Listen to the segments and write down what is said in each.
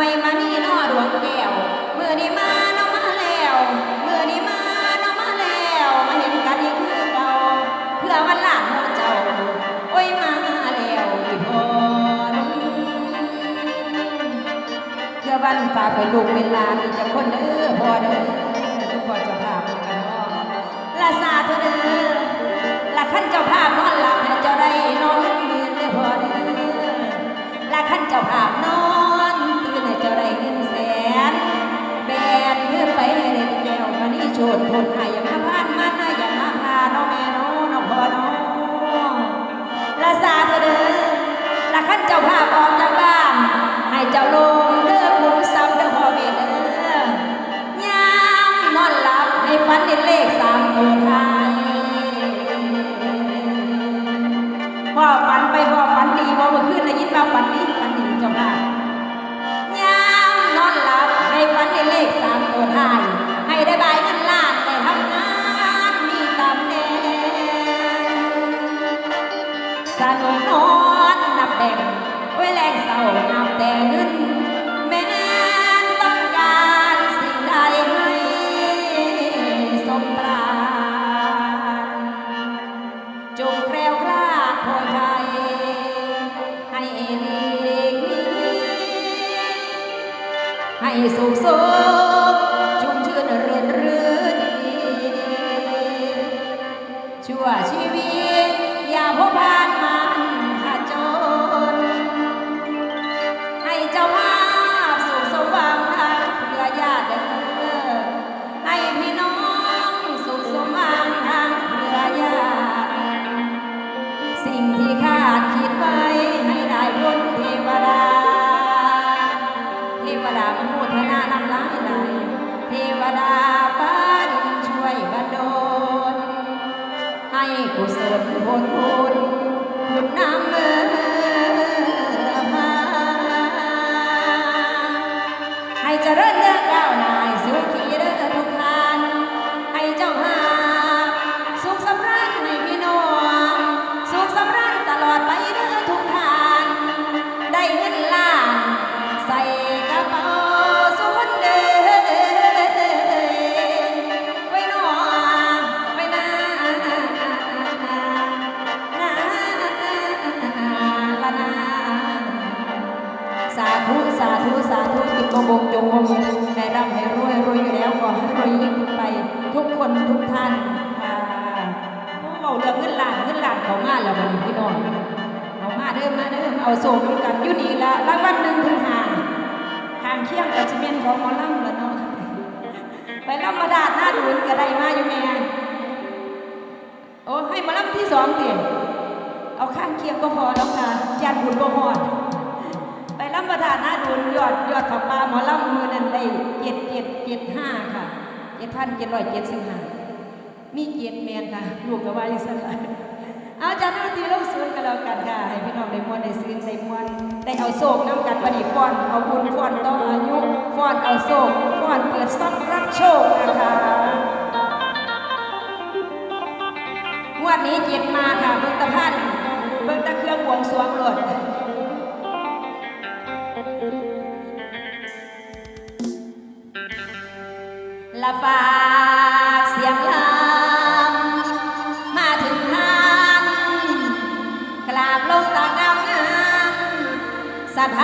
วยมานี่นอดวงแก้วเมื่อนี้มาน้องมาแล้วเมื่อนี้มาน้องมาแล้วมาเห็นกันนี่คือเก่าเพื่อวันหลานหมู่เจ้าโอ้ยมาแล้วอีพอนเพื่อวันฝากไปลูกเวลาที่จะคนเด้อพอเด้อทุกคนจะพาไปกันเนาละสาธอเด้อละขั้นเจ้าภาพนอนหลับ เอาโศกันกันอยู่ดีละรางวัลหนึ่งถึงหาทางเคียงกับชิเมนของมอลล่ำละเนาะไปลำมะดาดหน้าดุนกระไดมาอยู่แม่โอ้ให้มอลล่ำที่สองเดี๋ยเอาข้างเคียงก็พอแล้วค่ะจานหุ่นก็หอดไปลำประดานหน้าดุนยอดยอดขอบปลาหมอลำมือนันได้เจ็ดเจ็ดเจ็ดห้าค่ะเจ็ดท่านเจ็ดร้อยเจ็ดสิบห้ามีเจ็ดแมนค่ะลูกกับว่าลิสค่ะ อาจารย์ดนตรีลงศูนย์กันแล้วกันค่ะให้พี่น้องได้มวนได้ซื้อได้มวนได้เอาโศกน้ำกันปฏิฟ้อนเอาบุญฟ้อนต้องอายุฟ้อนเอาโศกฟ้อนเปิดซักรักโชคนะคะงวนนี้เจ็บมาค่ะเบิ้งตะพันเบิ้งตะเครื่องวงสวงหลดลาฟ้า สั塔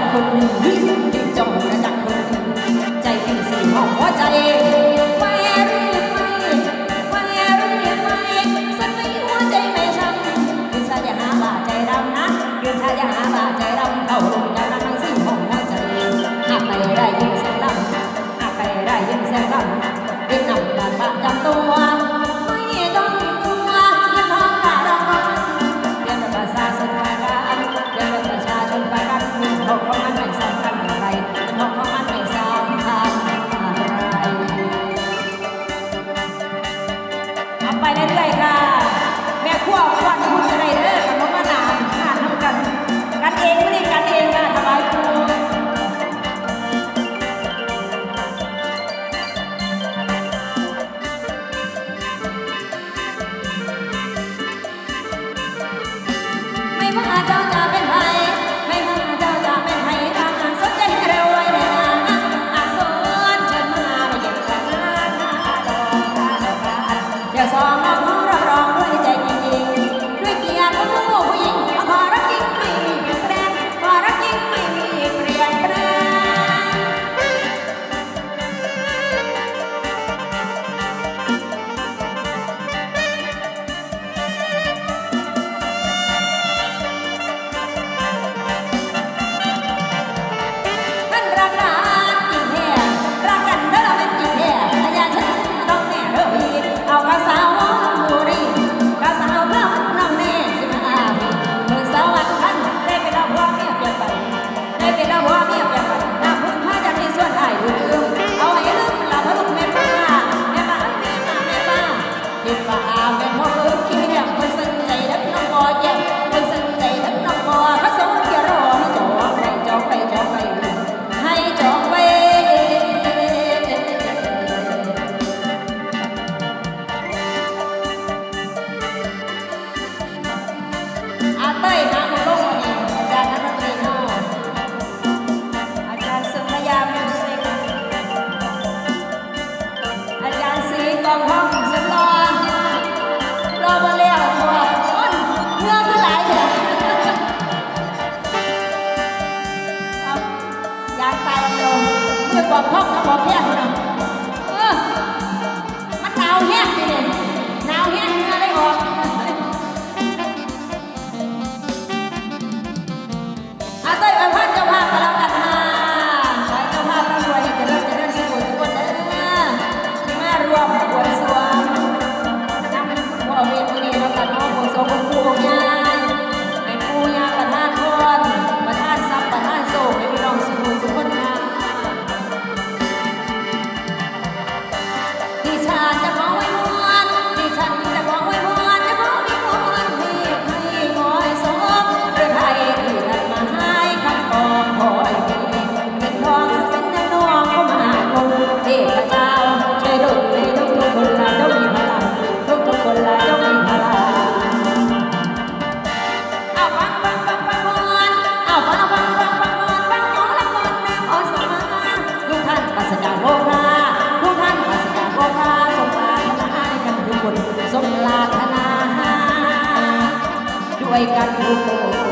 Thank. desde la guardia. 不要 y canto